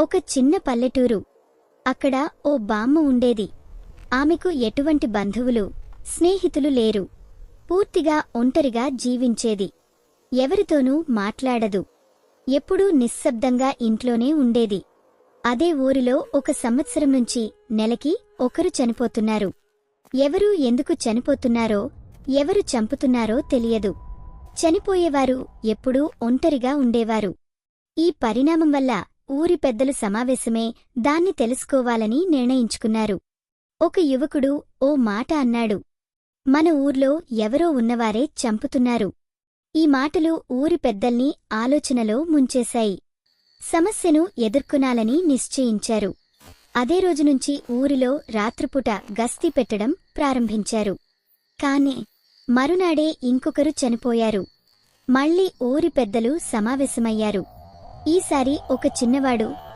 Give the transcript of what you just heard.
ఒక చిన్న పల్లెటూరు. అక్కడ ఓ బామ్మ ఉండేది. ఆమెకు ఎటువంటి బంధువులు స్నేహితులు లేరు. పూర్తిగా ఒంటరిగా జీవించేది. ఎవరితోనూ మాట్లాడదు. ఎప్పుడూ నిశ్శబ్దంగా ఇంట్లోనే ఉండేది. అదే ఊరిలో ఒక సంవత్సరం నుంచి నెలకి ఒకరు చనిపోతున్నారు. ఎవరు ఎందుకు చనిపోతున్నారో ఎవరు చంపుతున్నారో తెలియదు. చనిపోయేవారు ఎప్పుడూ ఒంటరిగా ఉండేవారు. ఈ పరిణామం వల్ల ఊరి పెద్దలు సమావేశమే దాన్ని తెలుసుకోవాలని నిర్ణయించుకున్నారు. ఒక యువకుడు ఓ మాట అన్నాడు. మన ఊర్లో ఎవరో ఉన్నవారే చంపుతున్నారు. ఈ మాటలు ఊరి పెద్దల్ని ఆలోచనలో ముంచేశాయి. సమస్యను ఎదుర్కొనాలని నిశ్చయించారు. అదే రోజునుంచి ఊరిలో రాత్రిపూట గస్తీ పెట్టడం ప్రారంభించారు. కాని మరునాడే ఇంకొకరు చనిపోయారు. మళ్ళీ ఊరి పెద్దలు సమావేశమయ్యారు. ఈసారి ఒక చిన్నవాడు.